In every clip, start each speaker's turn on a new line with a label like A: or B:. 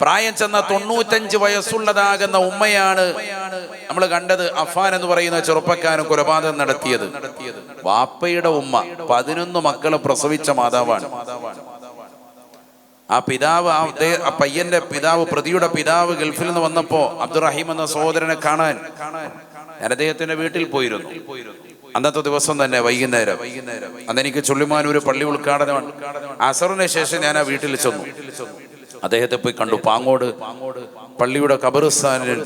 A: പ്രായം ചെന്ന തൊണ്ണൂറ്റഞ്ച് വയസ്സുള്ളതാകുന്ന ഉമ്മയാണ് നമ്മൾ കണ്ടത് അഫാൻ എന്ന് പറയുന്ന ചെറുപ്പക്കാരൻ കൊലപാതകം നടത്തിയത്. വാപ്പയുടെ ഉമ്മ പതിനൊന്ന് മക്കളെ പ്രസവിച്ച മാതാവാണ്. ആ പിതാവ് ആ പയ്യന്റെ പിതാവ് പ്രതിയുടെ പിതാവ് ഗൾഫിൽ നിന്ന് വന്നപ്പോ അബ്ദുറഹീം എന്ന സഹോദരനെ കാണാൻ ഞാൻ അദ്ദേഹത്തിന്റെ വീട്ടിൽ പോയിരുന്നു. അന്നത്തെ ദിവസം തന്നെ വൈകുന്നേരം. അന്നെനിക്ക് എനിക്ക് ചുള്ളിമാനൂര് പള്ളി ഉദ്ഘാടനമാണ്. അസറിന് ശേഷം ഞാൻ ആ വീട്ടിൽ ചെന്നു. അദ്ദേഹത്തെ പോയി കണ്ടു. പാങ്ങോട് പള്ളിയുടെ കബറിസ്ഥാനിൽ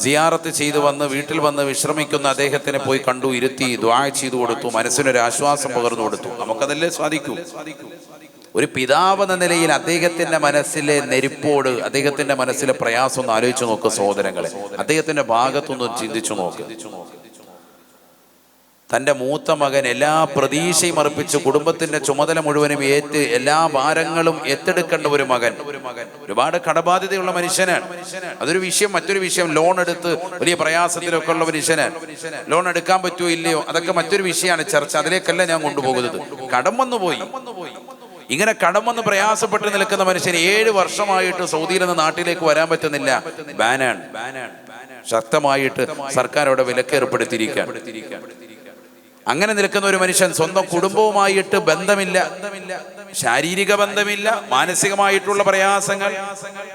A: സിയാറത്ത് ചെയ്ത് വന്ന് വീട്ടിൽ വന്ന് വിശ്രമിക്കുന്ന അദ്ദേഹത്തിനെ പോയി കണ്ടു. ഇരുത്തി ദ്വാ ചെയ്തു കൊടുത്തു. മനസ്സിനൊരു ആശ്വാസം പകർന്നു കൊടുത്തു. നമുക്കതല്ലേ സാധിക്കൂ? ഒരു പിതാവ് എന്ന നിലയിൽ അദ്ദേഹത്തിന്റെ മനസ്സിലെ നെരിപ്പോട് അദ്ദേഹത്തിന്റെ മനസ്സിലെ പ്രയാസം ഒന്ന് ആലോചിച്ചു നോക്ക് സഹോദരങ്ങളെ. അദ്ദേഹത്തിന്റെ ഭാഗത്തൊന്നും ചിന്തിച്ചു നോക്ക്. തന്റെ മൂത്ത മകൻ എല്ലാ പ്രതീക്ഷയും അർപ്പിച്ച് കുടുംബത്തിന്റെ ചുമതല മുഴുവനും ഏറ്റ് എല്ലാ ഭാരങ്ങളും ഏറ്റെടുക്കേണ്ട ഒരു മകൻ. ഒരുപാട് കടബാധ്യതയുള്ള മനുഷ്യനാണ്. അതൊരു വിഷയം മറ്റൊരു വിഷയം ലോൺ എടുത്ത് വലിയ പ്രയാസത്തിലൊക്കെ ഉള്ള മനുഷ്യനാണ്. ലോൺ എടുക്കാൻ പറ്റുമോ ഇല്ലയോ? അതൊക്കെ മറ്റൊരു വിഷയമാണ് ചർച്ച. അതിലേക്കല്ല ഞാൻ കൊണ്ടുപോകുന്നത്. കടം വന്നുപോയി ഇങ്ങനെ കടം വന്ന് പ്രയാസപ്പെട്ട് നിൽക്കുന്ന മനുഷ്യൻ ഏഴ് വർഷമായിട്ട് സൗദിയിൽ നിന്ന് നാട്ടിലേക്ക് വരാൻ പറ്റുന്നില്ല. ബാനാണ്. ശക്തമായിട്ട് സർക്കാർ അവിടെ വിലക്ക് ഏർപ്പെടുത്തിയിരിക്കുകയാണ് അങ്ങനെ നിൽക്കുന്ന ഒരു മനുഷ്യൻ സ്വന്തം കുടുംബവുമായിട്ട് ബന്ധമില്ല. ശാരീരിക ബന്ധമില്ല മാനസികമായിട്ടുള്ള പ്രയാസങ്ങൾ.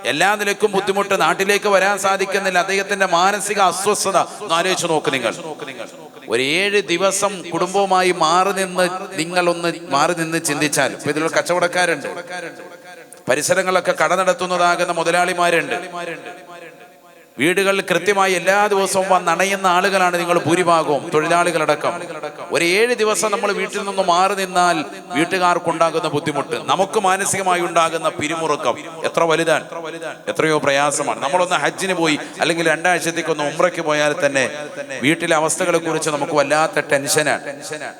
A: എല്ലാ നിലക്കും ബുദ്ധിമുട്ട് നാട്ടിലേക്ക് വരാൻ സാധിക്കുന്നില്ല. അദ്ദേഹത്തിന്റെ മാനസിക അസ്വസ്ഥത ആലോചിച്ച് നോക്ക് നിങ്ങൾ. ഒരു ഏഴ് ദിവസം കുടുംബവുമായി മാറി നിന്ന് നിങ്ങൾ ഒന്ന് മാറി നിന്ന് ചിന്തിച്ചാൽ ഇപ്പൊ ഇതിലുള്ള കച്ചവടക്കാരുണ്ട്. പരിസരങ്ങളൊക്കെ കട നടത്തുന്നതാകുന്ന മുതലാളിമാരുണ്ട്. വീടുകളിൽ കൃത്യമായി എല്ലാ ദിവസവും വന്നണയുന്ന ആളുകളാണ് നിങ്ങൾ ഭൂരിഭാഗവും തൊഴിലാളികളടക്കം. ഒരു ഏഴ് ദിവസം നമ്മൾ വീട്ടിൽ നിന്ന് മാറി നിന്നാൽ വീട്ടുകാർക്കുണ്ടാകുന്ന ബുദ്ധിമുട്ട് നമുക്ക് മാനസികമായി ഉണ്ടാകുന്ന പിരിമുറുക്കം എത്ര വലുതാണ്? എത്രയോ പ്രയാസമാണ്. നമ്മളൊന്ന് ഹജ്ജിന് പോയി അല്ലെങ്കിൽ രണ്ടാഴ്ചത്തേക്ക് ഒന്ന് ഉമ്രയ്ക്ക് പോയാൽ തന്നെ വീട്ടിലെ അവസ്ഥകളെ കുറിച്ച് നമുക്ക് വല്ലാത്ത ടെൻഷനാണ്.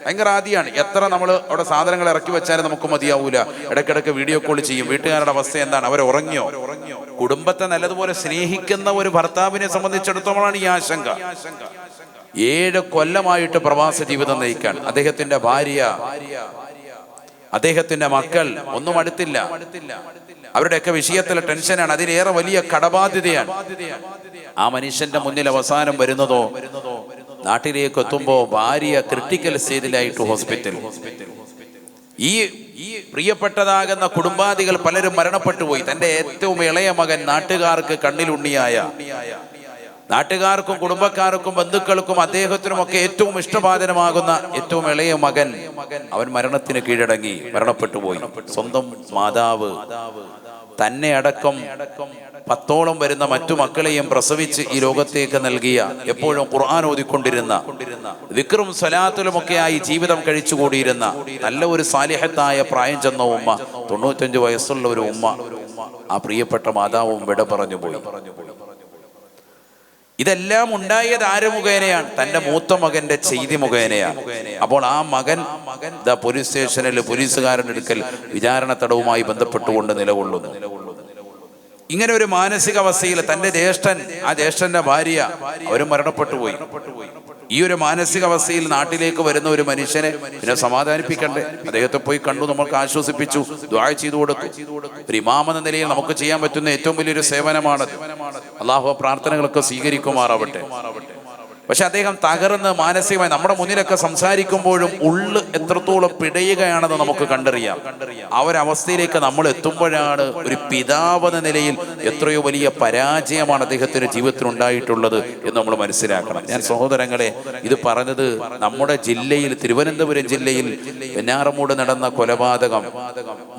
A: ഭയങ്കര ആദ്യമാണ് എത്ര നമ്മൾ അവിടെ സാധനങ്ങൾ ഇറക്കി വെച്ചാലും നമുക്ക് മതിയാവൂല. ഇടയ്ക്കിടയ്ക്ക് വീഡിയോ കോൾ ചെയ്യും. വീട്ടുകാരുടെ അവസ്ഥ എന്താണ്? അവർ ഉറങ്ങിയോ? കുടുംബത്തെ നല്ലതുപോലെ സ്നേഹിക്കുന്ന ഒരു ഭർത്താവിനെ സംബന്ധിച്ചിടത്തോളമാണ് ഈ ആശങ്ക. ഏഴ് കൊല്ലമായിട്ട് പ്രവാസ ജീവിതം നയിക്കാൻ അദ്ദേഹത്തിന്റെ ഭാര്യ അദ്ദേഹത്തിന്റെ മക്കൾ ഒന്നും അടുത്തില്ല. അവരുടെയൊക്കെ വിഷയത്തിലെ ടെൻഷനാണ്. അതിലേറെ വലിയ കടബാധ്യതയാണ്. ആ മനുഷ്യന്റെ മുന്നിൽ അവസാനം വരുന്നതോ നാട്ടിലേക്ക് എത്തുമ്പോ ഭാര്യ ക്രിട്ടിക്കൽ സ്റ്റേജിലായിട്ട് ഹോസ്പിറ്റൽ. ഈ ഈ പ്രിയപ്പെട്ടതാകുന്ന കുടുംബാദികൾ പലരും മരണപ്പെട്ടു പോയി. തന്റെ ഏറ്റവും ഇളയ മകൻ നാട്ടുകാർക്ക് കണ്ണിലുണ്ണിയായ. നാട്ടുകാർക്കും കുടുംബക്കാർക്കും ബന്ധുക്കൾക്കും അദ്ദേഹത്തിനും ഒക്കെ ഏറ്റവും ഇഷ്ടപാതനമാകുന്ന ഏറ്റവും ഇളയ മകൻ അവൻ മരണത്തിന് കീഴടങ്ങി മരണപ്പെട്ടു പോയി. സ്വന്തം മാതാവ് തന്നെ അടക്കം പത്തോളം വരുന്ന മറ്റു മക്കളെയും പ്രസവിച്ച് ഈ ലോകത്തേക്ക് നൽകിയ എപ്പോഴും ഖുർആൻ ഓതിക്കൊണ്ടിരുന്ന വിക്രും സലാത്തിലുമൊക്കെയായി ജീവിതം കഴിച്ചുകൂടിയിരുന്ന നല്ല ഒരു സാലിഹത്തായ പ്രായം ചെന്ന ഉമ്മ തൊണ്ണൂറ്റഞ്ച് വയസ്സുള്ള ഒരു ഉമ്മ ആ പ്രിയപ്പെട്ട മാതാവും വിട പറഞ്ഞു പോയി. ഇതെല്ലാം ഉണ്ടായത് ആര് മുഖേനയാണ്? തന്റെ മൂത്ത മകന്റെ ചെയ്തി മുഖേനയാണ്. അപ്പോൾ ആ മകൻ ദ പോലീസ് സ്റ്റേഷനിൽ പോലീസുകാരന്റെ അടുക്കൽ വിചാരണ തടവുമായി ബന്ധപ്പെട്ടുകൊണ്ട് നിലകൊള്ളുന്നു. ഇങ്ങനെ ഒരു മാനസികാവസ്ഥയിൽ തന്റെ ജ്യേഷ്ഠൻ ആ ജ്യേഷ്ഠന്റെ ഭാര്യ അവരും മരണപ്പെട്ടു പോയി. ഈ ഒരു മാനസികാവസ്ഥയിൽ നാട്ടിലേക്ക് വരുന്ന ഒരു മനുഷ്യനെ പിന്നെ സമാധാനിപ്പിക്കണ്ടേ? അദ്ദേഹത്തെ പോയി കണ്ടു നമ്മൾക്ക് ആശ്വസിപ്പിച്ചു ദ്വായ ചെയ്തു കൊടുത്തു. ഒരു ഇമാം എന്ന നിലയിൽ നമുക്ക് ചെയ്യാൻ പറ്റുന്ന ഏറ്റവും വലിയൊരു സേവനമാണ് അള്ളാഹു പ്രാർത്ഥനകളൊക്കെ സ്വീകരിക്കുമാറാവട്ടെ. പക്ഷെ അദ്ദേഹം തകർന്ന് മാനസികമായി നമ്മുടെ മുന്നിലൊക്കെ സംസാരിക്കുമ്പോഴും ഉള്ള് എത്രത്തോളം പിടയുകയാണെന്ന് നമുക്ക് കണ്ടറിയാം. ആ ഒരു അവസ്ഥയിലേക്ക് നമ്മൾ എത്തുമ്പോഴാണ് ഒരു പിതാവ് എന്ന നിലയിൽ എത്രയോ വലിയ പരാജയമാണ് അദ്ദേഹത്തിന്റെ ജീവിതത്തിൽ ഉണ്ടായിട്ടുള്ളത് എന്ന് നമ്മൾ മനസ്സിലാക്കണം. ഞാൻ സഹോദരങ്ങളെ ഇത് പറഞ്ഞത് നമ്മുടെ ജില്ലയിൽ തിരുവനന്തപുരം ജില്ലയിൽ വെഞ്ഞാറമൂട് നടന്ന കൊലപാതകം.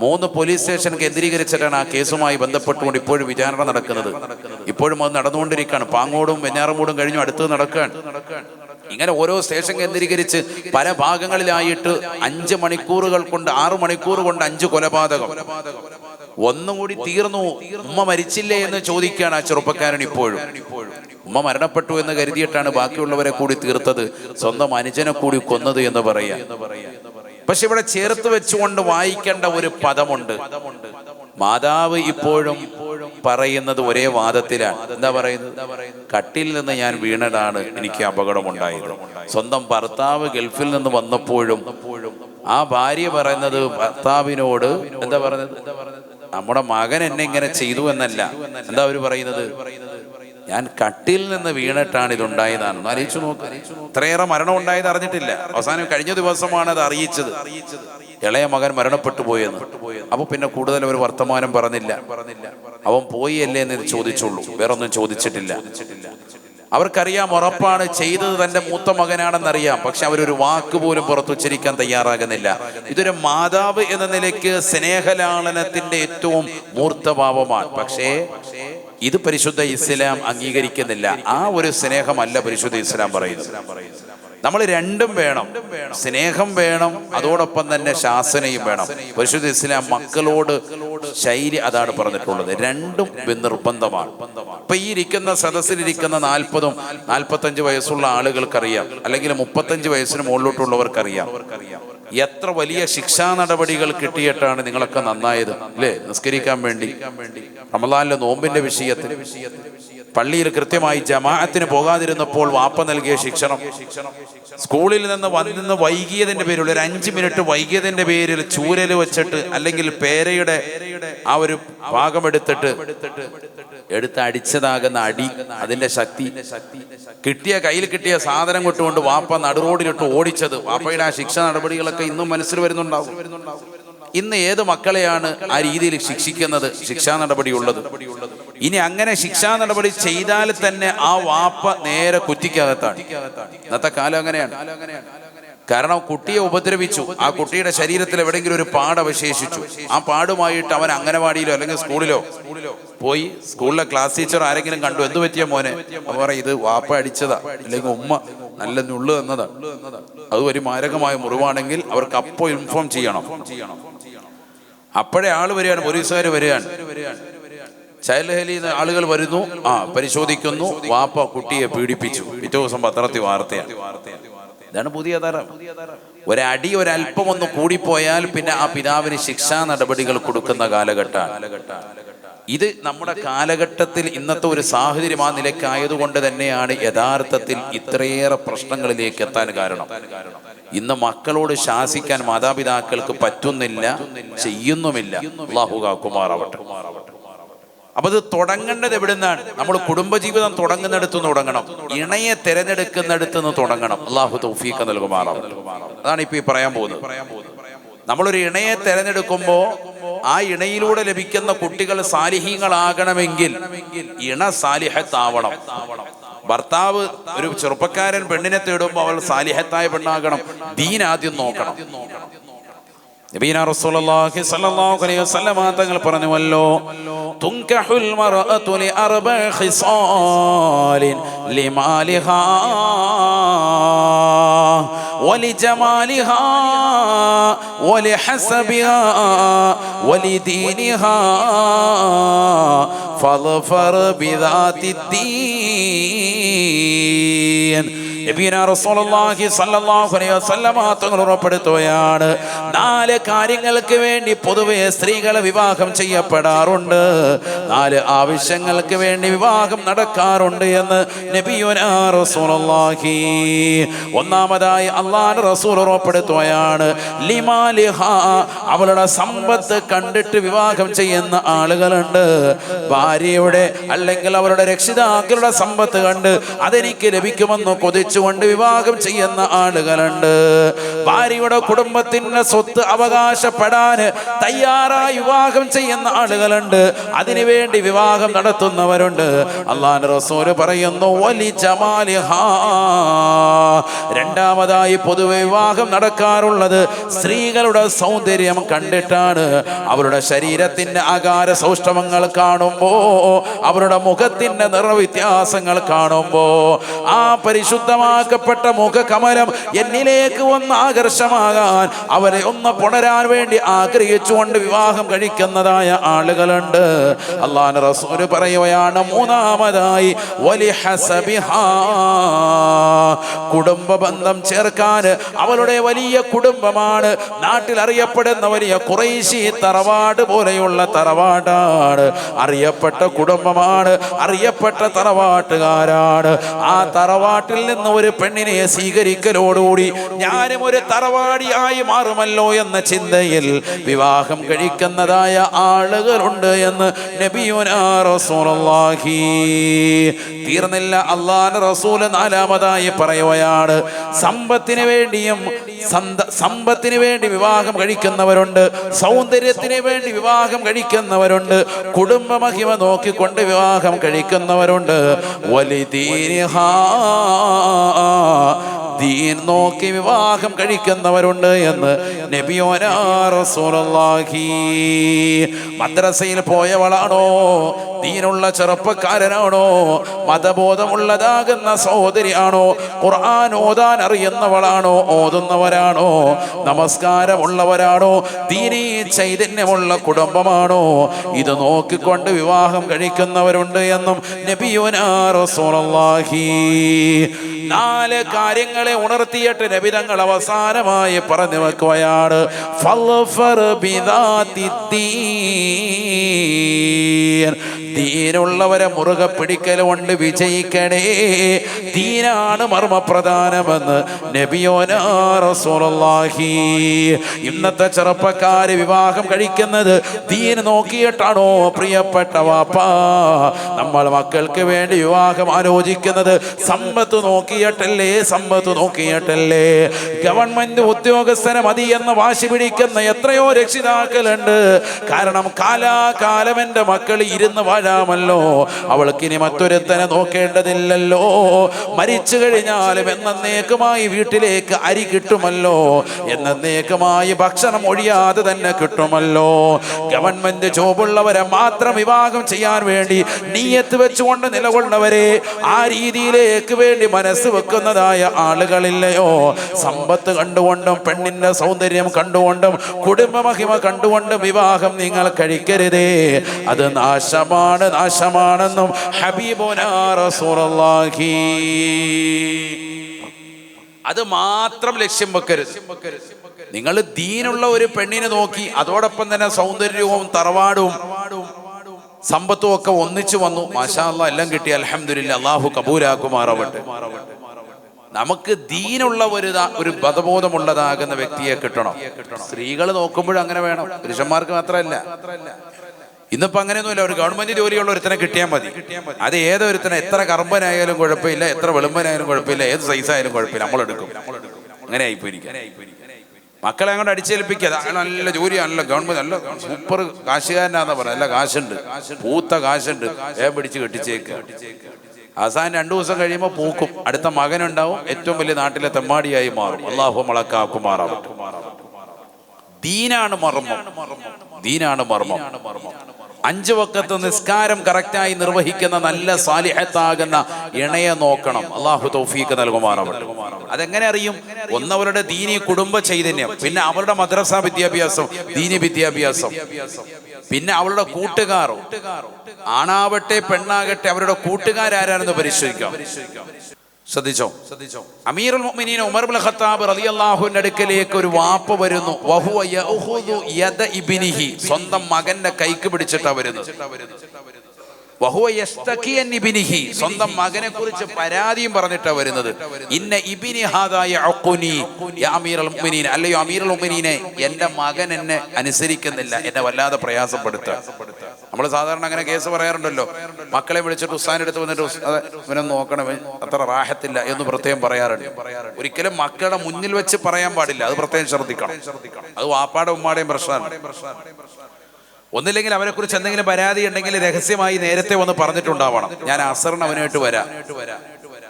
A: മൂന്ന് പോലീസ് സ്റ്റേഷൻ കേന്ദ്രീകരിച്ചിട്ടാണ് ആ കേസുമായി ബന്ധപ്പെട്ടുകൊണ്ട് ഇപ്പോഴും വിചാരണ നടക്കുന്നത്. ഇപ്പോഴും അത് നടന്നുകൊണ്ടിരിക്കുകയാണ്. പാങ്ങോടും വെഞ്ഞാറമൂടും കഴിഞ്ഞു അടുത്ത് നടക്കുകയാണ്. ഇങ്ങനെ ഓരോ സ്റ്റേഷൻ കേന്ദ്രീകരിച്ച് പല ഭാഗങ്ങളിലായിട്ട് അഞ്ച് മണിക്കൂറുകൾ കൊണ്ട് ആറ് മണിക്കൂർ കൊണ്ട് അഞ്ച് കൊലപാതകം. ഒന്നും കൂടി തീർന്നു. ഉമ്മ മരിച്ചില്ലേ എന്ന് ചോദിക്കുകയാണ് ആ ചെറുപ്പക്കാരൻ ഇപ്പോഴും. ഉമ്മ മരണപ്പെട്ടു എന്ന് കരുതിയിട്ടാണ് ബാക്കിയുള്ളവരെ കൂടി തീർത്തത്. സ്വന്തം അനുജനെ കൂടി കൊന്നത് എന്ന് പറയാം. പക്ഷെ ഇവിടെ ചേർത്ത് വെച്ചുകൊണ്ട് വായിക്കേണ്ട ഒരു പദമുണ്ട്. മാതാവ് ഇപ്പോഴും പറയുന്നത് ഒരേ വാദത്തിലാണ്. എന്താ പറയുന്നത്? കട്ടിൽ നിന്ന് ഞാൻ വീണതാണ് എനിക്ക് അപകടമുണ്ടായത്. സ്വന്തം ഭർത്താവ് ഗൾഫിൽ നിന്ന് വന്നപ്പോഴും ആ ഭാര്യ പറയുന്നത് ഭർത്താവിനോട് എന്താ പറയുന്നത്? നമ്മുടെ മകൻ എന്നെ ഇങ്ങനെ ചെയ്തു എന്നല്ല. എന്താ അവർ പറയുന്നത്? ഞാൻ കട്ടിൽ നിന്ന് വീണിട്ടാണ് ഇതുണ്ടായതാണ് അറിയിച്ചു നോക്ക്. ഇത്രയേറെ മരണം ഉണ്ടായത് അറിഞ്ഞിട്ടില്ല. അവസാനം കഴിഞ്ഞ ദിവസമാണ് അത് അറിയിച്ചത്. ഇളയ മകൻ മരണപ്പെട്ടു പോയെന്ന്. അപ്പൊ പിന്നെ കൂടുതൽ ഒരു വർത്തമാനം പറഞ്ഞില്ല. അവൻ പോയി അല്ലേ എന്ന് ചോദിച്ചുള്ളൂ. വേറൊന്നും ചോദിച്ചിട്ടില്ല. അവർക്കറിയാം ഉറപ്പാണ് ചെയ്തത് തന്റെ മൂത്ത മകനാണെന്നറിയാം. പക്ഷെ അവരൊരു വാക്ക് പോലും പുറത്തുച്ചരിക്കാൻ തയ്യാറാകുന്നില്ല. ഇതൊരു മാതാവ് എന്ന നിലയ്ക്ക് സ്നേഹലാളനത്തിന്റെ ഏറ്റവും മൂർത്തഭാവമാണ് പക്ഷേ ഇത് പരിശുദ്ധ ഇസ്ലാം അംഗീകരിക്കുന്നില്ല. ആ ഒരു സ്നേഹമല്ല പരിശുദ്ധ ഇസ്ലാം പറയുന്നത്. നമ്മൾ രണ്ടും വേണം. സ്നേഹം വേണം അതോടൊപ്പം തന്നെ ശാസനയും വേണം. പരിശുദ്ധ ഇസ്ലാം മക്കളോട് ശൈലി അതാണ് പറഞ്ഞിട്ടുള്ളത്. രണ്ടും നിർബന്ധമാണ്. ഇപ്പൊ ഈ ഇരിക്കുന്ന സദസ്സിലിരിക്കുന്ന നാൽപ്പതും നാൽപ്പത്തഞ്ച് വയസ്സുള്ള ആളുകൾക്കറിയാം. അല്ലെങ്കിൽ മുപ്പത്തഞ്ച് വയസ്സിന് മുകളിലോട്ടുള്ളവർക്കറിയാം. എത്ര വലിയ ശിക്ഷാ നടപടികൾ കിട്ടിയിട്ടാണ് നിങ്ങളൊക്കെ നന്നായത്. അല്ലേ നിസ്കരിക്കാൻ വേണ്ടി. നമ്മളാലെ നോമ്പിന്റെ വിഷയത്തിൽ. പള്ളിയിൽ കൃത്യമായി ജമാഅത്തിന് പോകാതിരുന്നപ്പോൾ വാപ്പ നൽകിയ ശിക്ഷണം. സ്കൂളിൽ നിന്ന് വന്നിന്ന് വൈകിയതിന്റെ പേരിൽ ഒരു അഞ്ച് മിനിറ്റ് വൈകിയതിന്റെ പേരിൽ ചൂരൽ വെച്ചിട്ട് അല്ലെങ്കിൽ പേരയുടെ ആ ഒരു ഭാഗം എടുത്തിട്ട് എടുത്ത് അടിച്ചതാകുന്ന അടി അതിന്റെ ശക്തി. കിട്ടിയ കയ്യിൽ കിട്ടിയ സാധനം കൊട്ടുകൊണ്ട് വാപ്പ നടുറോഡിലിട്ട് ഓടിച്ചത്. വാപ്പയുടെ ആ ശിക്ഷ നടപടികളൊക്കെ ഇന്നും മനസ്സിൽ വരുന്നുണ്ടാവും ഇന്ന് ഏത് മക്കളെയാണ് ആ രീതിയിൽ ശിക്ഷിക്കുന്നത്? ശിക്ഷാ നടപടി ഉള്ളത് ഇനി അങ്ങനെ ശിക്ഷാ നടപടി ചെയ്താൽ തന്നെ ആ വാപ്പ നേരെ കുറ്റിക്കകത്താണ്. ഇന്നത്തെ കാലം അങ്ങനെയാണ്. കാരണം കുട്ടിയെ ഉപദ്രവിച്ചു. ആ കുട്ടിയുടെ ശരീരത്തിൽ എവിടെയെങ്കിലും ഒരു പാട് അവശേഷിച്ചു. ആ പാടുമായിട്ട് അവൻ അംഗനവാടിയിലോ അല്ലെങ്കിൽ സ്കൂളിലോ പോയി സ്കൂളിലെ ക്ലാസ് ടീച്ചർ ആരെങ്കിലും കണ്ടു. എന്ത് പറ്റിയ മോനെ? പറയും ഇത് വാപ്പ അടിച്ചതാ. അല്ലെങ്കിൽ ഉമ്മ നല്ല നുള്ളു എന്നതാ അത് ഒരു മാരകമായ മുറിവാണെങ്കിൽ അവർക്ക് അപ്പോ ഇൻഫോം ചെയ്യണം. അപ്പോഴേ ആൾ വരികയാണ് പോലീസുകാർ വരികയാണ്. ചൈൽഡ് ആളുകൾ വരുന്നു. ആ പരിശോധിക്കുന്നു. വാപ്പ കുട്ടിയെ പീഡിപ്പിച്ചു. പിറ്റേ ദിവസം പത്രത്തിൽ വാർത്തയാണ്. ഇതാണ് പുതിയ തരം. ഒരടി ഒരല്പം ഒന്ന് കൂടിപ്പോയാൽ പിന്നെ ആ പിതാവിന് ശിക്ഷാ നടപടികൾ കൊടുക്കുന്ന കാലഘട്ടമാണ്. ഇത് നമ്മുടെ കാലഘട്ടത്തിൽ ഇന്നത്തെ ഒരു സാഹചര്യം ആ നിലയ്ക്കായതുകൊണ്ട് തന്നെയാണ് യഥാർത്ഥത്തിൽ ഇത്രയേറെ പ്രശ്നങ്ങളിലേക്ക് എത്താൻ കാരണം. ഇന്ന് മക്കളോട് ശാസിക്കാൻ മാതാപിതാക്കൾക്ക് പറ്റുന്നില്ല ചെയ്യുന്നുമില്ല. അള്ളാഹു കാക്കുമാറാവട്ടെ. അപ്പൊ ഇത് തുടങ്ങേണ്ടത് എവിടെ നിന്നാണ് നമ്മൾ കുടുംബജീവിതം തുടങ്ങുന്നിടത്തു നിന്ന് തുടങ്ങണം. ഇണയെ തിരഞ്ഞെടുക്കുന്നിടത്ത് നിന്ന് തുടങ്ങണം. അള്ളാഹു തൗഫീഖ് നൽകുമാറാവും. അതാണ് ഇപ്പൊ ഈ പറയാൻ പോകുന്നത്. നമ്മളൊരു ഇണയെ തിരഞ്ഞെടുക്കുമ്പോ ആ ഇണയിലൂടെ ലഭിക്കുന്ന കുട്ടികൾ സാലിഹീങ്ങളാകണമെങ്കിൽ ഇണ സാലിഹത്താവണം. ഭർത്താവ് ഒരു ചെറുപ്പക്കാരൻ പെണ്ണിനെ തേടുമ്പോൾ അവൾ സാലിഹത്തായ പെണ്ണാകണം. ദീൻ ആദ്യം നോക്കണം. നബീന റസൂലുള്ളാഹി സ്വല്ലല്ലാഹു അലൈഹി വസല്ലമ തങ്ങൾ പറഞ്ഞുവല്ലോ തുൻകഹുൽ മർഅതു ലി അർബഅ ഖിസാലിൻ ലിമാലിഹാ ولجمالها ولحسبها ولدينها فاظفر بذات الدين തങ്ങൾ ഉറപ്പെടുത്തുകയാണ്. നാല് കാര്യങ്ങൾക്ക് വേണ്ടി പൊതുവെ സ്ത്രീകളെ വിവാഹം ചെയ്യപ്പെടാറുണ്ട്. നാല് ആവശ്യങ്ങൾക്ക് വേണ്ടി വിവാഹം നടക്കാറുണ്ട് എന്ന് നബിയുന റസൂലുള്ളാഹി. ഒന്നാമതായി അള്ളാഹു റസൂൽ ഉറപ്പെടുത്തുകയാണ്. ലിമാലിഹ അവളുടെ സമ്പത്ത് കണ്ടിട്ട് വിവാഹം ചെയ്യുന്ന ആളുകളുണ്ട്. ഭാര്യയുടെ അല്ലെങ്കിൽ അവരുടെ രക്ഷിതാക്കളുടെ സമ്പത്ത് കണ്ട് അതെനിക്ക് ലഭിക്കുമെന്ന് കൊതിച്ചുകൊണ്ട് വിവാഹം ചെയ്യുന്ന ആളുകളുണ്ട്. ഭാര്യയുടെ കുടുംബത്തിന്റെ സ്വത്ത് അവകാശപ്പെടാൻ തയ്യാറായി വിവാഹം ചെയ്യുന്ന ആളുകളുണ്ട്. അതിനുവേണ്ടി വിവാഹം നടത്തുന്നവരുണ്ട്. അള്ളാഹ് റസൂൽ പറയുന്നു വലി രണ്ടാമതായി പൊതുവെ വിവാഹം നടക്കാറുള്ളത് സ്ത്രീകളുടെ സൗന്ദര്യം കണ്ടിട്ടാണ്. അവരുടെ ശരീരത്തിന്റെ ആകാര സൗഷ്ഠവങ്ങൾ കാണുമ്പോ അവരുടെ മുഖത്തിന്റെ നിറവ്യത്യാസങ്ങൾ കാണുമ്പോ ആ പരിശുദ്ധമാക്കപ്പെട്ട മുഖകമലം എന്നിലേക്ക് ഒന്ന് ആകർഷമാകാൻ അവരെ ഒന്ന് പുണരാൻ വേണ്ടി ആഗ്രഹിച്ചുകൊണ്ട് വിവാഹം കഴിക്കുന്നതായ ആളുകളുണ്ട്. അള്ളാഹ് റസൂൽ പറയുകയാണ് മൂന്നാമതായി വലി ഹസബിഹാ കുടുംബ ബന്ധം ചേർക്കാൻ അവളുടെ വലിയ കുടുംബമാണ്. നാട്ടിൽ അറിയപ്പെടുന്ന വലിയ കുറേശി തറവാട് പോലെയുള്ള തറവാടാണ്. അറിയപ്പെട്ട കുടുംബമാണ് അറിയപ്പെട്ട തറവാട്ടുകാരാണ്. ആ തറവാട്ടിൽ നിന്ന് ഒരു പെണ്ണിനെ സ്വീകരിക്കലോടുകൂടി ഞാനും ഒരു തറവാടിയായി മാറുമല്ലോ എന്ന ചിന്തയിൽ വിവാഹം കഴിക്കുന്നതായ ആളുകളുണ്ട് എന്ന് നബിയുനാഹി തീർന്നില്ല അള്ളാൻ റസൂൽ നാലാമതായി പറയുകയാണ് സമ്പത്തിന് വേണ്ടിയും സമ്പത്തിന് വേണ്ടി വിവാഹം കഴിക്കുന്നവരുണ്ട് സൗന്ദര്യത്തിന് വേണ്ടി വിവാഹം കഴിക്കുന്നവരുണ്ട് കുടുംബ മഹിമ നോക്കിക്കൊണ്ട് വിവാഹം കഴിക്കുന്നവരുണ്ട്. വലിദീനിഹാ ദീൻ നോക്കി വിവാഹം കഴിക്കുന്നവരുണ്ട് എന്ന് നബിയോനാ റസൂലുള്ളാഹി. മദ്രസയിൽ പോയവളാണോ? ദീനുള്ള ചെറുപ്പക്കാരനാണോ? മതബോധമുള്ളതാകുന്ന സഹോദരിയാണോ? ഖുർആൻ ഓതാൻ അറിയുന്നവളാണോ? ഓതുന്നവരാണോ? നമസ്കാരമുള്ളവരാണോ? ദീനീ ചൈതന്യമുള്ള കുടുംബമാണോ? ഇത് നോക്കിക്കൊണ്ട് വിവാഹം കഴിക്കുന്നവരുണ്ട് എന്നും നാല് കാര്യങ്ങളെ ഉണർത്തിയിട്ട് നബി നബിതങ്ങൾ അവസാനമായി പറഞ്ഞു വെക്കുകയാണ്. ഫൽഫർ ബിദാത്തിദ്ദീൻ. ദീനുള്ളവരെ മുറുകെ പിടിക്കൽ കൊണ്ട് വിജയിക്കണേ. ദീനാണ് മർമ്മപ്രധാനമെന്ന് നബിയോനാഹി ഇന്നത്തെ ചെറുപ്പക്കാര് വിവാഹം കഴിക്കുന്നത് ദീൻ നോക്കിയിട്ടാണോ? പ്രിയപ്പെട്ട വാപ്പാ നമ്മൾ മക്കൾക്ക് വേണ്ടി വിവാഹം ആലോചിക്കുന്നത് സമ്പത്ത് നോക്കിയിട്ടല്ലേ? സമ്പത്ത് നോക്കിയിട്ടല്ലേ? ഗവൺമെന്റ് ഉദ്യോഗസ്ഥനെ മതി എന്ന് വാശി പിടിക്കുന്ന എത്രയോ രക്ഷിതാക്കളുണ്ട്. കാരണം കാലാകാലം എന്റെ മക്കൾ ഇരുന്ന് വാഴാമല്ലോ അവൾക്കിനി മറ്റൊരുത്തനെ നോക്കേണ്ടതില്ലല്ലോ. മരിച്ചു കഴിഞ്ഞാലും എന്നേക്കുമായി വീട്ടിലേക്ക് അരി കിട്ടുമല്ലോ. എന്നേക്കുമായി ഭക്ഷണം ഒഴിയാതെ തന്നെ കിട്ടുമല്ലോ. ഗവൺമെന്റ് ജോബുള്ളവരെ മാത്രം വിവാഹം ചെയ്യാൻ വേണ്ടി നീയത്ത് വെച്ചുകൊണ്ട് നിലകൊള്ളവരെ ആ രീതിയിലേക്ക് വേണ്ടി മനസ്സ് വെക്കുന്നതായ ആളുകളില്ലയോ. സമ്പത്ത് കണ്ടുകൊണ്ടും പെണ്ണിന്റെ സൗന്ദര്യം കണ്ടുകൊണ്ടും കുടുംബ മഹിമ കണ്ടുകൊണ്ടും വിവാഹം നിങ്ങൾ കഴിക്കരുതേ. അത് നാശമാണ്. നാശമാണെന്നും ഹബീബുനാ അത് മാത്രം ലക്ഷ്യം വെക്കരുത്. നിങ്ങൾ ദീനുള്ള ഒരു പെണ്ണിനെ നോക്കി അതോടൊപ്പം തന്നെ സൗന്ദര്യവും തറവാടും സമ്പത്തും ഒക്കെ ഒന്നിച്ചു വന്നു. മാഷാ എല്ലാം കിട്ടി. അലഹമില്ല അള്ളാഹു കബൂലാക്കുമാറാവട്ടെ. നമുക്ക് ദീനുള്ള ഒരു ഒരു ബധബോധമുള്ളതാകുന്ന വ്യക്തിയെ കിട്ടണം. സ്ത്രീകൾ നോക്കുമ്പോഴും അങ്ങനെ വേണം. പുരുഷന്മാർക്ക് മാത്രമല്ല. ഇന്നിപ്പോ അങ്ങനെയൊന്നുമില്ല. ഒരു ഗവൺമെന്റ് ജോലിയുള്ള ഒരുത്തനെ കിട്ടിയാൽ മതി. അത് ഏതൊരുത്തനെ എത്ര കർമ്മനായാലും കുഴപ്പമില്ല എത്ര വെളുമ്പനായാലും കുഴപ്പമില്ല ഏത് സൈസായാലും കുഴപ്പമില്ല നമ്മളെടുക്കും അങ്ങനെ ആയിപ്പോയിരിക്കും. മക്കളെ അങ്ങോട്ട് അടിച്ചേൽപ്പിക്കുക. നല്ല ജോലിയാണല്ലോ ഗവൺമെന്റ് നല്ല സൂപ്പർ കാശുകാരനാന്ന് പറഞ്ഞ നല്ല കാശുണ്ട്. പൂത്ത കാശുണ്ട്. ഏ പിടിച്ച് കെട്ടിച്ചേക്കുക. അവസാനം രണ്ടു ദിവസം കഴിയുമ്പോൾ പൂക്കും. അടുത്ത മകനുണ്ടാവും. ഏറ്റവും വലിയ നാട്ടിലെ തെമ്മാടിയായി മാറും. അള്ളാഹു മളക്കാക്കുമാറാവട്ടെ ദീനാണ് മർമ്മം. ദീനാണ് മർമ്മം. അഞ്ചു വക്കത്ത് നിസ്കാരം കറക്റ്റായി നിർവഹിക്കുന്ന നല്ല സാലിഹത്താകുന്ന ഇണയെ നോക്കണം. അള്ളാഹു തൗഫീക്ക് നൽകുമാറാവട്ടെ. അതെങ്ങനെ അറിയും? ഒന്നവരുടെ ദീനി കുടുംബ ചൈതന്യം പിന്നെ അവരുടെ മദ്രസ വിദ്യാഭ്യാസം ദീനി വിദ്യാഭ്യാസം. പിന്നെ അവളുടെ കൂട്ടുകാർ. ആണാവട്ടെ പെണ്ണാകട്ടെ അവരുടെ കൂട്ടുകാരാരാണെന്ന് പരിശോധിക്കാം. ശ്രദ്ധിച്ചോ? ശ്രദ്ധിച്ചോ അമീറുൽ മുഅ്മിനീൻ ഉമർ ഇബ്നു ഖത്താബ് റളിയല്ലാഹുവിന്റെ അടുക്കലേക്ക് ഒരു വാപ്പ വരുന്നു. വഹുവ യഅഖുദു യദ ഇബ്നിഹി സ്വന്തം മകന്റെ കൈക്ക് പിടിച്ചിട്ടാ വരുന്നത്. സ്വന്തം മകനെ കുറിച്ച് പരാതിയും പറഞ്ഞിട്ടാ വരുന്നത്. ഇന്ന ഇബ്നി അല്ലയോ അമീറുൽ മുഅ്മിനീനെ എന്റെ മകൻ എന്നെ അനുസരിക്കുന്നില്ല. എന്നെ വല്ലാതെ പ്രയാസപ്പെടുത്തുക. നമ്മൾ സാധാരണ അങ്ങനെ കേസ് പറയാറുണ്ടല്ലോ. മക്കളെ വിളിച്ചിട്ട് ഉസ്താൻ എടുത്ത് വന്നിട്ട് ഇവനെ നോക്കണമേ അത്ര റാഹത്തില്ല എന്ന് പ്രത്യേകം പറയാറുണ്ട്. ഒരിക്കലും മക്കളുടെ മുന്നിൽ വെച്ച് പറയാൻ പാടില്ല. അത് പ്രത്യേകം ശ്രദ്ധിക്കണം. അത് വാപ്പാടെ ഉമ്മാടെയും പ്രശ്നമാണ്. ഒന്നില്ലെങ്കിൽ അവരെ കുറിച്ച് എന്തെങ്കിലും പരാതി ഉണ്ടെങ്കിൽ രഹസ്യമായി നേരത്തെ വന്ന് പറഞ്ഞിട്ടുണ്ടാവണം. ഞാൻ അസറിന് അവനായിട്ട് വരാം.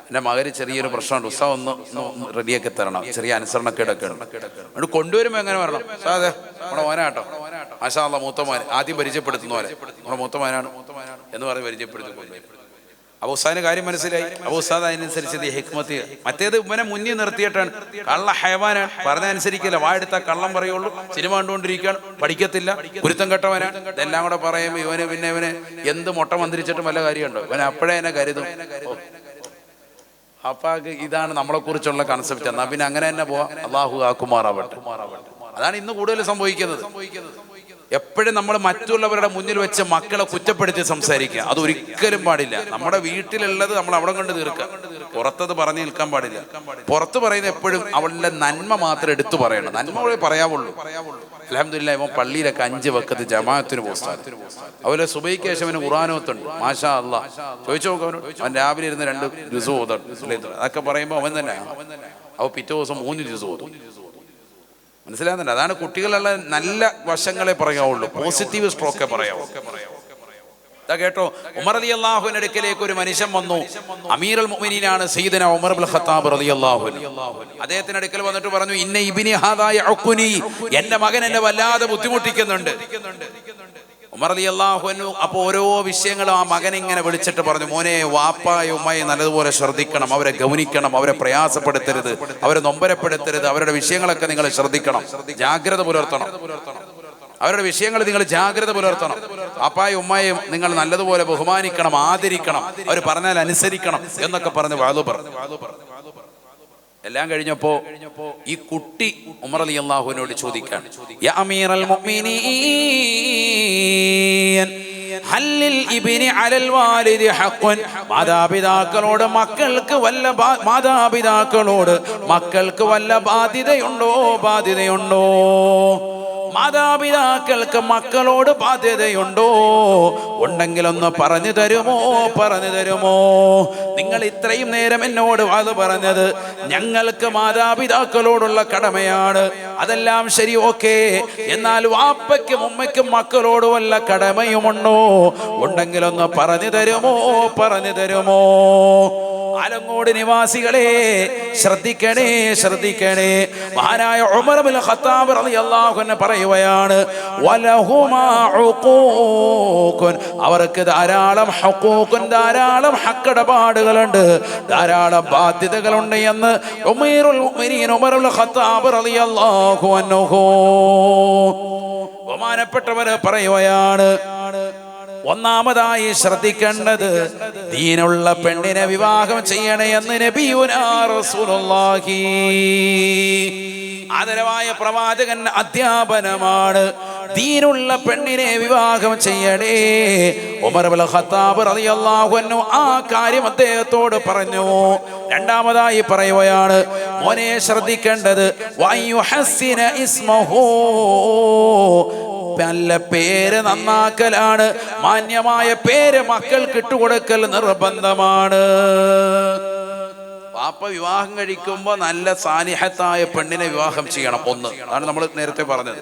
A: എന്റെ മകന് ചെറിയൊരു പ്രശ്നമുണ്ട്. ഉത്സവം ഒന്ന് റെഡിയാക്കി തരണം. ചെറിയ അനുസരണക്കേടൊക്കെ ഉണ്ട്. അതുകൊണ്ട് കൊണ്ടുവരുമ്പോൾ എങ്ങനെ വരണം? സാധേ നമ്മുടെ മോനാട്ടോ. ആശാ മൂത്തമാൻ ആദ്യം പരിചയപ്പെടുത്തുന്ന പോലെ. നമ്മുടെ മൂത്തമാനാണ് എന്ന് പറഞ്ഞ് പരിചയപ്പെടുത്തി ഉസ്താദിന് കാര്യം മനസ്സിലായി. ഉസ്താദ് അതിനനുസരിച്ച് ഹിക്മത്ത് മറ്റേത് ഇവനെ മുന്നിൽ നിർത്തിയിട്ടാണ്. കള്ള ഹയവാനാണ് പറഞ്ഞനുസരിക്കില്ല അനുസരിക്കില്ല വായെടുത്ത കള്ളം പറയുള്ളൂ. സിനിമ കണ്ടുകൊണ്ടിരിക്കുകയാണ്. പഠിക്കത്തില്ല. ഗുരുത്തം കെട്ടവനാണ്. ഇതെല്ലാം കൂടെ പറയുമ്പോൾ ഇവന് പിന്നെ ഇവന് എന്ത് മുട്ട മന്ത്രിച്ചിട്ടും വല്ല കാര്യമുണ്ടോ? ഇവൻ അപ്പോഴേ എന്നെ കരുതും. അപ്പൊ ഇതാണ് നമ്മളെ കുറിച്ചുള്ള കൺസെപ്റ്റ് എന്നാ പിന്നെ അങ്ങനെ തന്നെ പോവാം. അള്ളാഹു ആക്കുമാറാവട്ടെ അതാണ് ഇന്ന് കൂടുതൽ സംഭവിക്കുന്നത്. എപ്പോഴും നമ്മൾ മറ്റുള്ളവരുടെ മുന്നിൽ വെച്ച് മക്കളെ കുറ്റപ്പെടുത്തി സംസാരിക്കുക. അത് ഒരിക്കലും പാടില്ല. നമ്മുടെ വീട്ടിലുള്ളത് നമ്മൾ അവിടെ കൊണ്ട് തീർക്കുക. പുറത്തത് പറഞ്ഞു നിൽക്കാൻ പാടില്ല. പുറത്ത് പറയുന്ന എപ്പോഴും അവളുടെ നന്മ മാത്രം എടുത്തു പറയണം. നന്മ പറയാവുള്ളൂ. അലഹമില്ല ഇവൻ പള്ളിയിലൊക്കെ അഞ്ച് വക്കത്ത് ജമാഅത്തിന് പോസ്റ്റാണ്. അതുപോലെ സുബൈക്ക് ശേഷം അവന് ഖുറാനോത്തുണ്ട് മാഷാ അല്ല ചോദിച്ചു നോക്കാം അവൻ രാവിലെ ഇരുന്ന് രണ്ട് ദിവസം ഓതണം അതൊക്കെ പറയുമ്പോൾ അവൻ തന്നെ. അവ പിറ്റേ ദിവസം മൂന്ന് ദിവസം ഓതും. മനസ്സിലാകുന്നുണ്ട്? അതാണ് കുട്ടികളുള്ള നല്ല വശങ്ങളെ പറയാവുള്ളൂ. പോസിറ്റീവ് സ്ട്രോക്കെ പറയാവൂ. കേട്ടോ ഉമർ അലി അള്ളാഹുവിന് അടുക്കലേക്ക് ഒരു മനുഷ്യൻ വന്നു. അമീർ അൽ മുഅ്മിനീനാണ് സയ്യിദന ഉമർ ഇബ്നുൽ ഖത്താബ് റളിയല്ലാഹു അദ്ദേഹത്തിന്റെ അടുക്കൽ വന്നിട്ട് പറഞ്ഞു ഇന്ന ഇബ്നി ഹാദാ യഅഖുനി എന്റെ മകൻ എന്നെ വല്ലാതെ ബുദ്ധിമുട്ടിക്കുന്നുണ്ട്. ഉമർ അലി അള്ളാഹുനു അപ്പോൾ ഓരോ വിഷയങ്ങളും ആ മകൻ ഇങ്ങനെ വിളിച്ചിട്ട് പറഞ്ഞു മോനെ വാപ്പായ ഉമ്മയെ നല്ലതുപോലെ ശ്രദ്ധിക്കണം അവരെ ഗൗനിക്കണം അവരെ പ്രയാസപ്പെടുത്തരുത് അവരെ നൊമ്പരപ്പെടുത്തരുത് അവരുടെ വിഷയങ്ങളൊക്കെ നിങ്ങൾ ശ്രദ്ധിക്കണം ജാഗ്രത പുലർത്തണം. അവരുടെ വിഷയങ്ങൾ നിങ്ങൾ ജാഗ്രത പുലർത്തണം. അപ്പായും ഉമ്മയും നിങ്ങൾ നല്ലതുപോലെ ബഹുമാനിക്കണം ആദരിക്കണം അവർ പറഞ്ഞാൽ അനുസരിക്കണം എന്നൊക്കെ പറഞ്ഞ് വാതു പറഞ്ഞു. എല്ലാം കഴിഞ്ഞപ്പോ ഈ കുട്ടി ഉമർ അലി അള്ളാഹുവിനോട് ചോദിക്കാൻ "യാ മുഅ്മിനീൻ, ഹല്ലിൽ ഇബ്നി അലൽ വാലിദി ഹഖ്വൻ?" മാതാപിതാക്കളോട് മക്കൾക്ക് വല്ല മാതാപിതാക്കളോട് മക്കൾക്ക് വല്ല ബാധ്യതയുണ്ടോ ബാധ്യതയുണ്ടോ മാതാപിതാക്കൾക്ക് മക്കളോട് ബാധ്യതയുണ്ടോ? ഉണ്ടെങ്കിലൊന്ന് പറഞ്ഞു തരുമോ? പറഞ്ഞു തരുമോ? നിങ്ങൾ ഇത്രയും നേരം എന്നോട് അത് പറഞ്ഞത് ഞങ്ങൾക്ക് മാതാപിതാക്കളോടുള്ള കടമയാണ്. അതെല്ലാം ശരി ഓക്കെ. എന്നാൽ വാപ്പയ്ക്കും ഉമ്മയ്ക്കും മക്കളോട് വല്ല കടമയുമുണ്ടോ? ഉണ്ടെങ്കിലൊന്ന് പറഞ്ഞു തരുമോ? പറഞ്ഞു തരുമോ? ആലങ്ങോട് നിവാസികളെ ശ്രദ്ധിക്കണേ ശ്രദ്ധിക്കണേ. മഹാനായ ഉമർ ബിൻ ഖത്താബ് റളിയല്ലാഹു അൻഹു പറയുകയാണ് വലഹുമാ ഉഖൂഖുൻ. അവർക്ക് ധാരാളം ഹഖൂഖുൻ ധാരാളം ഹക്കടപാടുകളുണ്ട് ധാരാളം ബാധ്യതകളുണ്ട് എന്ന് ഉമൈറുൽ മുഅ്മിനീൻ ഉമർ ബിൻ ഖത്താബ് റളിയല്ലാഹു അൻഹു ബഹുമാനപ്പെട്ടവർ പറയുകയാണ് ഒന്നാമതായി ശ്രദ്ധിക്കേണ്ടത് ദീനുള്ള പെണ്ണിനെ വിവാഹം ചെയ്യണേ എന്ന് നബിയുനാ റസൂലുള്ളാഹി. ആദരവായ പ്രവാചകൻ അധ്യാപനമാണ്. ദീനുള്ള പെണ്ണിനെ വിവാഹം ചെയ്യണേ. ഉമർ ഖത്താബ് റളിയല്ലാഹു ആ കാര്യം അദ്ദേഹത്തോട് പറഞ്ഞു. രണ്ടാമതായി പറയുകയാണ് മോനെ ശ്രദ്ധിക്കേണ്ടത് ഇസ്മഹു നല്ല പേര് നന്നാക്കലാണ്. മാന്യമായ പേര് മക്കൾക്ക് ഇട്ടുകൊടുക്കൽ നിർബന്ധമാണ്. പാപ്പ വിവാഹം കഴിക്കുമ്പോ നല്ല സാന്നിഹത്തായ പെണ്ണിനെ വിവാഹം ചെയ്യണം ഒന്ന്. അതാണ് നമ്മൾ നേരത്തെ പറഞ്ഞത്.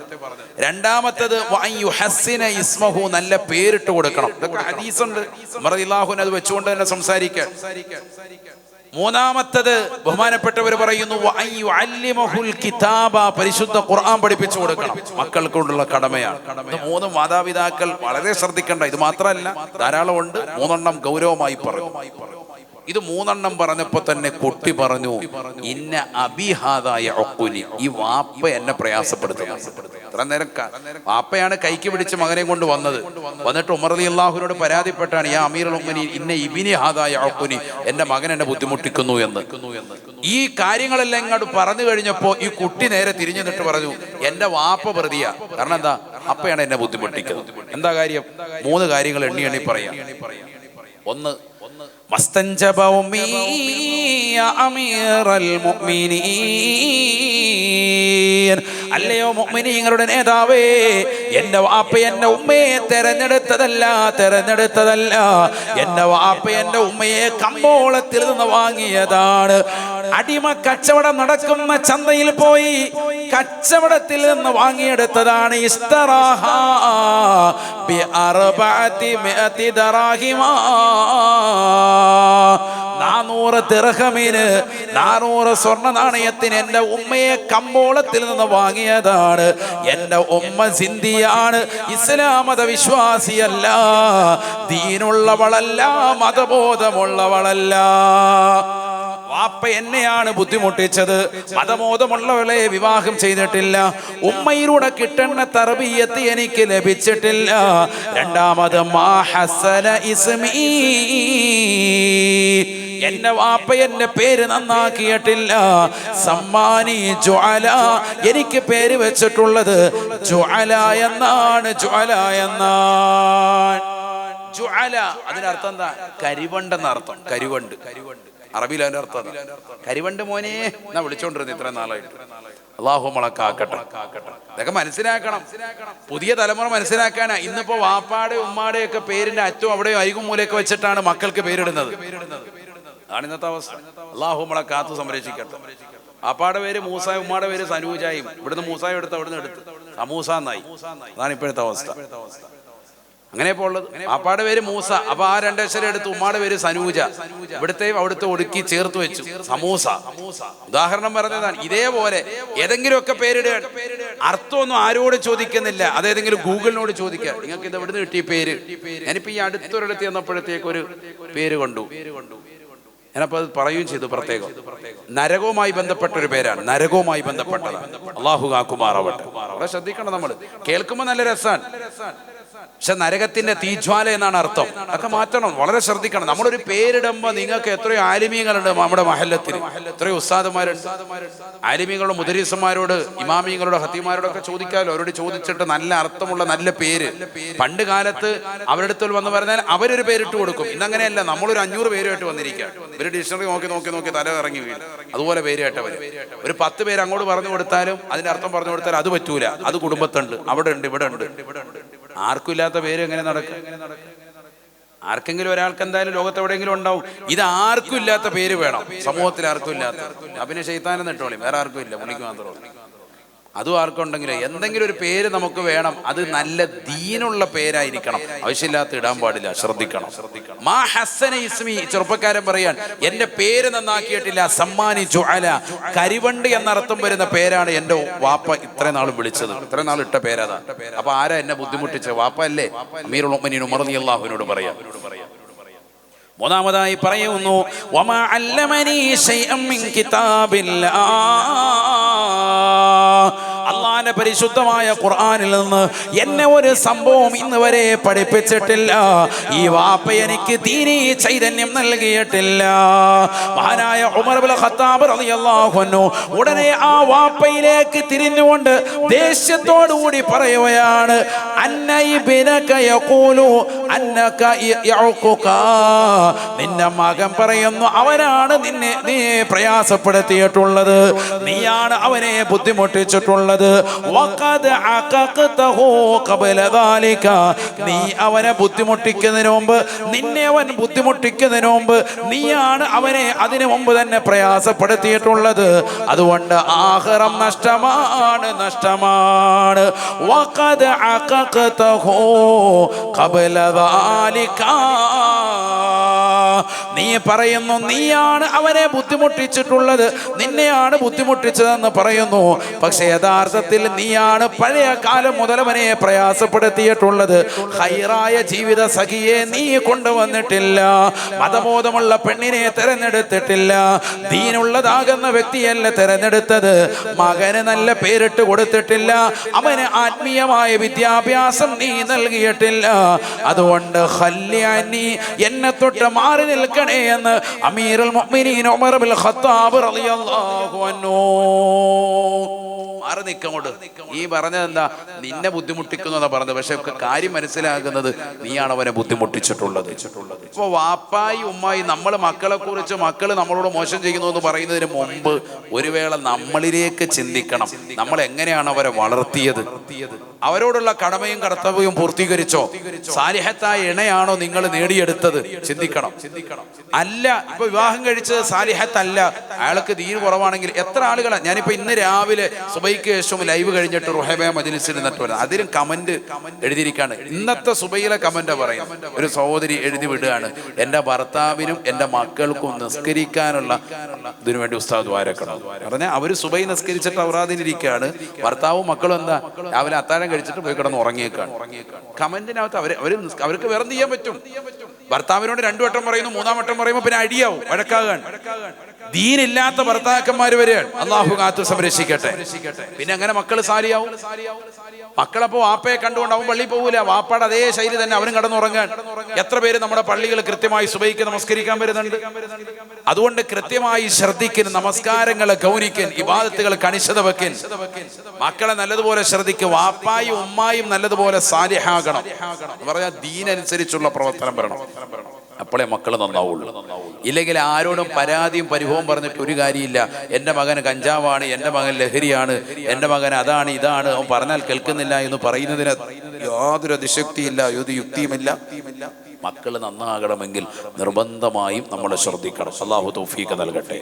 A: രണ്ടാമത്തത് ഇസ്മഹു നല്ല പേരിട്ട് കൊടുക്കണം. ഹദീസ് ഉണ്ട് അത് വെച്ചുകൊണ്ട് തന്നെ സംസാരിക്കാൻ മൂന്നാമത്തത് ബഹുമാനപ്പെട്ടവർ പറയുന്നു കിതാബ പരിശുദ്ധ ഖുർആൻ പഠിപ്പിച്ചു കൊടുക്കണം. മക്കൾക്കുള്ള കടമയാണ്. മൂന്ന് മാതാപിതാക്കൾ വളരെ ശ്രദ്ധിക്കേണ്ട. ഇത് മാത്രമല്ല ധാരാളം ഉണ്ട് മൂന്നെണ്ണം ഗൗരവമായി പറഞ്ഞു. ഇത് മൂന്നെണ്ണം പറഞ്ഞപ്പോ തന്നെ കുട്ടി പറഞ്ഞു ഇന്ന അബിഹാദായ ഒക്കുലി ഈ വാപ്പ എന്നെ പ്രയാസപ്പെടുത്തുന്നു. ഇത്ര നേരം വാപ്പയാണ് കൈക്ക് പിടിച്ച് മകനെ കൊണ്ട് വന്നത്. വന്നിട്ട് ഉമർ അലി അള്ളാഹുവിനോട് പരാതിപ്പെട്ടാണ് ഈ അമീർ ഉമ്മനി ഇന്ന ഇബിനി ഹാദായ ഒക്കുനി എന്റെ മകൻ എന്നെ ബുദ്ധിമുട്ടിക്കുന്നു എന്ന്. ഈ കാര്യങ്ങളെല്ലാം ഇങ്ങോട്ട് പറഞ്ഞു കഴിഞ്ഞപ്പോ ഈ കുട്ടി നേരെ തിരിഞ്ഞു നിട്ട് പറഞ്ഞു എന്റെ വാപ്പ പ്രതിയാ. കാരണം എന്താ? അപ്പയാണ് എന്നെ ബുദ്ധിമുട്ടിക്കുന്നത്. എന്താ കാര്യം? മൂന്ന് കാര്യങ്ങൾ എണ്ണി എണ്ണി പറയാം. ഒന്ന് അല്ലയോ മുഅ്മിനീങ്ങളുടെ നേതാവേ എന്റെ വാപ്പ എന്റെ ഉമ്മയെ തെരഞ്ഞെടുത്തതല്ല തെരഞ്ഞെടുത്തതല്ല. എന്റെ വാപ്പ എന്റെ ഉമ്മയെ കമ്പോളത്തിൽ നിന്ന് വാങ്ങിയതാണ്. അടിമ കച്ചവടം നടക്കുന്ന ചന്തയിൽ പോയി കച്ചവടത്തിൽ നിന്ന് വാങ്ങിയെടുത്തതാണ് ഇസ്തറാഹ. നാനൂറ് തിറഹമീന് നാനൂറ് സ്വർണ നാണയത്തിന് എന്റെ ഉമ്മയെ കമ്പോളത്തിൽ നിന്ന് വാങ്ങിയതാണ്. എന്റെ ഉമ്മ സിന്ധിയാണ് ഇസ്ലാം മത വിശ്വാസിയല്ല ദീനുള്ളവളല്ല മതബോധമുള്ളവളല്ല. വാപ്പ എന്നെയാണ് ബുദ്ധിമുട്ടിച്ചത്. മതബോധമുള്ളവളെ വിവാഹം ചെയ്തിട്ടില്ല. ഉമ്മയിലൂടെ കിട്ടുന്ന തർബീയത്ത് എനിക്ക് ലഭിച്ചിട്ടില്ല. രണ്ടാമത് മാ ഹസന ഇസ്മീ. എന്റെ വാപ്പ എന്റെ പേര് നന്നാക്കിയിട്ടില്ല. സമ്മാനി ജ്വാല എനിക്ക് പേര് വെച്ചിട്ടുള്ളത് ജ്വാല എന്നാണ്. ജ്വാല എന്നാണ്. ജ്വാല അതിനർത്ഥം എന്താ? കരിവണ്ടെന്ന് അർത്ഥം കരിവണ്ട്. കരിവണ്ട് അറബിയിൽ അതിന്റെ അർത്ഥം കരിവണ്ട് മോനെ എന്നാ വിളിച്ചോണ്ടിരുന്നു ഇത്ര നാളായിട്ട്. അള്ളാഹു മുളക്കാക്കട്ടെ ഇതൊക്കെ മനസ്സിലാക്കണം. പുതിയ തലമുറ മനസ്സിലാക്കാനാ. ഇന്നിപ്പോ വാപ്പാടെ ഉമ്മാടെ ഒക്കെ പേരിന്റെ അറ്റവും അവിടെയും അരികും മൂലയൊക്കെ വെച്ചിട്ടാണ് മക്കൾക്ക് പേരിടുന്നത്. അതാണ് ഇന്നത്തെ അവസ്ഥ. അള്ളാഹു നമ്മളെ കാത്തു സംരക്ഷിക്കട്ടെ. അപ്പാടെ പേര് മൂസായ ഉമ്മാടെ പേര് സനൂജായും. ഇവിടുന്ന് മൂസായും എടുത്ത് അവിടുന്ന് എടുത്ത്. സമൂസ എന്നായി അതാണ് ഇപ്പോഴത്തെ അവസ്ഥ. അങ്ങനെ ഇപ്പോൾ ഉള്ളത്. അപ്പാടെ പേര് മൂസ. അപ്പൊ ആ രണ്ടക്ഷരം എടുത്ത് ഉമ്മാടെ പേര് സനൂജ. ഇവിടുത്തെയും അവിടുത്തെ ഒടുക്കി ചേർത്ത് വെച്ചു. സമൂസ. ഉദാഹരണം പറഞ്ഞതാണ്. ഇതേപോലെ ഏതെങ്കിലുമൊക്കെ പേരിടുക. അർത്ഥമൊന്നും ആരോട് ചോദിക്കുന്നില്ല. അതേതെങ്കിലും ഗൂഗിളിനോട് ചോദിക്കുക. നിങ്ങൾക്ക് ഇത് എവിടുന്ന് കിട്ടിയ പേര്? ഞാനിപ്പോ ഈ അടുത്തൊരിടത്ത് ചെന്നപ്പോഴത്തേക്ക് ഒരു പേര് കൊണ്ടു. ഞാനപ്പോ അത് പറയുകയും ചെയ്തു പ്രത്യേകം. നരകവുമായി ബന്ധപ്പെട്ട ഒരു പേരാണ്. നരകവുമായി ബന്ധപ്പെട്ടതാണ്. അള്ളാഹു കാക്കുമാറാവട്ടെ. അവിടെ ശ്രദ്ധിക്കണം നമ്മൾ കേൾക്കുമ്പോൾ നല്ല രസമാണ് പക്ഷെ നരകത്തിന്റെ തീജ്വാല എന്നാണ് അർത്ഥം. അതൊക്കെ മാറ്റണം. വളരെ ശ്രദ്ധിക്കണം. നമ്മളൊരു പേരിടുമ്പോ നിങ്ങൾക്ക് എത്രയോ ആലിമീങ്ങളുണ്ട് നമ്മുടെ മഹല്ലത്തിൽ. എത്രയോ ഉസ്താദുമാരുണ്ട്. ആലിമീങ്ങളുടെ മുദരീസന്മാരോട് ഇമാമിയങ്ങളോട് ഹത്തിമാരോടൊക്കെ ചോദിക്കാമല്ലോ അവരോട് ചോദിച്ചിട്ട് നല്ല അർത്ഥമുള്ള നല്ല പേര്. പണ്ട് കാലത്ത് അവരുടെ അടുത്ത് വന്ന് പറഞ്ഞാൽ അവരൊരു പേരിട്ട് കൊടുക്കും. ഇന്നങ്ങനെയല്ല. നമ്മളൊരു അഞ്ഞൂറ് പേരുമായിട്ട് വന്നിരിക്കുക ഒരു ഡിക്ഷണറി നോക്കി നോക്കി നോക്കി തല ഇറങ്ങി വീഴും. അതുപോലെ പേരുമായിട്ട് അവർ. ഒരു പത്ത് പേര് അങ്ങോട്ട് പറഞ്ഞു കൊടുത്താലും അതിന്റെ അർത്ഥം പറഞ്ഞു കൊടുത്താലും അത് പറ്റൂല. അത് കുടുംബത്തുണ്ട്. അവിടെ ഉണ്ട് ഇവിടെ ഉണ്ട് ആർക്കും ഇല്ലാത്ത പേര് എങ്ങനെ നടക്കും? ആർക്കെങ്കിലും ഒരാൾക്ക് എന്തായാലും ലോകത്ത് എവിടെയെങ്കിലും ഉണ്ടാവും. ഇത് ആർക്കും ഇല്ലാത്ത പേര് വേണം. സമൂഹത്തിൽ ആർക്കും ഇല്ലാത്ത. അഭിനയ ശൈത്താനം നെട്ടോളി വേറെ ആർക്കും ഇല്ല. പുള്ളിക്ക് മാത്രമേ അതും ആർക്കുണ്ടെങ്കിലും എന്തെങ്കിലും ഒരു പേര് നമുക്ക് വേണം. അത് നല്ല ദീനുള്ള പേരായിരിക്കണം. ആവശ്യമില്ലാത്ത ഇടാൻ പാടില്ല. ശ്രദ്ധിക്കണം. മാ ഹസന ഇസ്മി. ചെറുപ്പക്കാരൻ പറയാൻ എന്റെ പേര് നന്നാക്കിയിട്ടില്ല. സമ്മാനി ജുഅല. കരിവണ്ട് എന്നർത്ഥം വരുന്ന പേരാണ് എന്റെ വാപ്പ ഇത്ര നാൾ വിളിച്ചത്. ഇത്ര നാൾ ഇട്ട പേരാതാ അപ്പൊ ആരാ എന്നെ ബുദ്ധിമുട്ടിച്ച? വാപ്പ അല്ലേ? അമീറുൽ ഉമ്മനീൻ ഉമർ റളിയല്ലാഹുവിനോട് പറയാം. മൂന്നാമതായി പറയുന്നു അള്ളാന്റെ പരിശുദ്ധമായ ഖുർആാനിൽ നിന്ന് എന്നെ ഒരു സംഭവം ഇന്ന് വരെ പഠിപ്പിച്ചിട്ടില്ല. ഈ വാപ്പ എനിക്ക് തീരെ ചൈതന്യം നൽകിയിട്ടില്ല. മഹാനായ ഉമർ ഖത്താബ് ഉടനെ ആ വാപ്പയിലേക്ക് തിരിഞ്ഞുകൊണ്ട് ദേഷ്യത്തോടുകൂടി പറയുകയാണ് അന്ന ഇബ്നക യഖൂലു നിന്റെ മകൻ പറയുന്നു അവനാണ് നിന്നെ നീ പ്രയാസപ്പെടുത്തിയിട്ടുള്ളത്. നീയാണ് അവനെ ബുദ്ധിമുട്ടിച്ചിട്ടുള്ളത്. നീ അവനെ ബുദ്ധിമുട്ടിക്കുന്നതിന് മുമ്പ് നിന്നെ അവൻ ബുദ്ധിമുട്ടിക്കുന്നതിന് മുമ്പ് നീയാണ് അവനെ അതിനു മുമ്പ് തന്നെ പ്രയാസപ്പെടുത്തിയിട്ടുള്ളത്. അതുകൊണ്ട് ആഹാരം നഷ്ടമാണ് നഷ്ടമാണ്. كذلك നീ പറയുന്നു നീയാണ് അവനെ ബുദ്ധിമുട്ടിച്ചിട്ടുള്ളത്. നിന്നെയാണ് ബുദ്ധിമുട്ടിച്ചതെന്ന് പറയുന്നു. പക്ഷെ യഥാർത്ഥത്തിൽ നീയാണ് പഴയ കാലം മുതലവനെ പ്രയാസപ്പെടുത്തിയിട്ടുള്ളത്. ഹൈറായ ജീവിത സഖിയെ നീ കൊണ്ടുവന്നിട്ടില്ല. മതബോധമുള്ള പെണ്ണിനെ തെരഞ്ഞെടുത്തിട്ടില്ല. ദീനുള്ളതാകുന്ന വ്യക്തിയല്ല തെരഞ്ഞെടുത്തത്. മകന് നല്ല പേരിട്ട് കൊടുത്തിട്ടില്ല. അവന് ആത്മീയമായ വിദ്യാഭ്യാസം നീ നൽകിയിട്ടില്ല. അതുകൊണ്ട് എന്നെ തൊട്ട് മാറി നിൽക്കണേ എന്ന് അമീറുൽ മുഅ്മിനീൻ ഉമർ ഖത്താബ് റളിയല്ലാഹു അൻഹു. മാറി ഈ പറഞ്ഞത് എന്താ? നിന്നെ ബുദ്ധിമുട്ടിക്കുന്നതാ പറഞ്ഞത്. പക്ഷെ കാര്യം മനസ്സിലാകുന്നത് നീയാണ് അവനെ ബുദ്ധിമുട്ടിച്ചിട്ടുള്ളത്. ഇപ്പൊ വാപ്പായി ഉമ്മായി നമ്മൾ മക്കളെ കുറിച്ച് മക്കൾ നമ്മളോട് മോശം ചെയ്യുന്നു എന്ന് പറയുന്നതിന് മുമ്പ് ഒരു വേള നമ്മളിലേക്ക് ചിന്തിക്കണം. നമ്മൾ എങ്ങനെയാണ് അവരെ വളർത്തിയത്? അവരോടുള്ള കടമയും കർത്തവ്യവും പൂർത്തീകരിച്ചോ? സാലിഹത്തായ ഇണയാണോ നിങ്ങൾ നേടിയെടുത്തത്? ചിന്തിക്കണം. അല്ല ഇപ്പൊ വിവാഹം കഴിച്ചത് സാലിഹത്തല്ല. അയാൾക്ക് ദീൻ കുറവാണെങ്കിൽ എത്ര ആളുകളാണ് ഞാനിപ്പോ ഇന്ന് രാവിലെ സുബൈക്ക് ശേഷം ലൈവ് കഴിഞ്ഞിട്ട് റുഹബേ മജിലിസിൽ നിന്നിട്ട് വരുന്നത് അതിലും കമന്റ് എഴുതിയിരിക്കാണ്. ഇന്നത്തെ സുബൈയിലെ കമന്റ് പറയും ഒരു സഹോദരി എഴുതി വിടുകയാണ്. എന്റെ ഭർത്താവിനും എന്റെ മക്കൾക്കും നിസ്കരിക്കാനുള്ള ഇതിനു വേണ്ടി ഉസ്താദ് വാരക്കണം പറഞ്ഞാൽ അവർ സുബൈ നിസ്കരിച്ചിട്ട് അവറാതിരിക്കുകയാണ് ഭർത്താവും മക്കളും എന്താ? രാവിലെ അത്താഴം കഴിച്ചിട്ട് പോയി കിടന്ന് ഉറങ്ങിയേക്കാണ്. കമന്റിനകത്ത് അവർ അവർ അവർക്ക് വേറെ ചെയ്യാൻ പറ്റും? ഭർത്താവിനോട് രണ്ടു വട്ടം പറയുന്നു മൂന്നാം വട്ടം പറയുമ്പോൾ പിന്നെ അടിയാവും വഴക്കാകാൻ. ദീനില്ലാത്ത ഭർത്താക്കന്മാർ വരെയാണ്. അള്ളാഹു കാത്തു സംരക്ഷിക്കട്ടെ. പിന്നെ അങ്ങനെ മക്കൾ സാരിയാവും മക്കളപ്പോ വാപ്പയെ കണ്ടുകൊണ്ട് അവൻ പള്ളിയിൽ പോകൂല വാപ്പയുടെ അതേ ശൈലി തന്നെ അവനും കടന്നുറങ്ങാൻ. എത്ര പേര് നമ്മുടെ പള്ളികൾ കൃത്യമായി സുബൈക്ക് നമസ്കരിക്കാൻ വരുന്നുണ്ട്? അതുകൊണ്ട് കൃത്യമായി ശ്രദ്ധിക്കൻ നമസ്കാരങ്ങളെ ഗൗനിക്കൻ ഇബാദത്തുകൾ കണിശത വെക്കൻ. മക്കളെ നല്ലതുപോലെ ശ്രദ്ധിക്കും. വാപ്പായും ഉമ്മായും നല്ലതുപോലെ സാലിഹാകണം. പറഞ്ഞാൽ ദീനനുസരിച്ചുള്ള പ്രവർത്തനം വരണം. അപ്പോഴേ മക്കൾ നന്നാവുള്ളൂ. ഇല്ലെങ്കിൽ ആരോടും പരാതിയും പരിഭവം പറഞ്ഞിട്ട് ഒരു കാര്യമില്ല. എന്റെ മകൻ കഞ്ചാവാണ് എന്റെ മകൻ ലഹരിയാണ് എന്റെ മകൻ അതാണ് ഇതാണ്. അവൻ പറഞ്ഞാൽ കേൾക്കുന്നില്ല എന്ന് പറയുന്നതിന് യാതൊരു അതിശക്തിയില്ല യാതൊരു യുക്തിയുമില്ല. മക്കൾ നന്നാകണമെങ്കിൽ നിർബന്ധമായും നമ്മളെ ശ്രദ്ധിക്കണം. അള്ളാഹു തൗഫീഖ് നൽകട്ടെ.